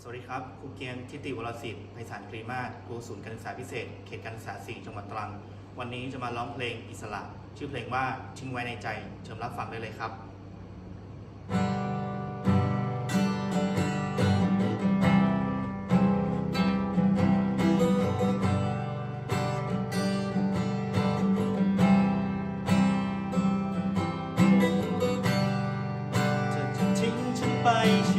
สวัสดีครับครูเกียงทิติวรสิทธิ์ไพศาลครีมาครูศูนย์การศึกษาพิเศษ เขตการศึกษาสิงห์จังหวัดตรัง วันนี้จะมาร้องเพลงอิสระ ชื่อเพลงว่าทิ้งไว้ในใจ เชิญรับฟังได้เลยครับไป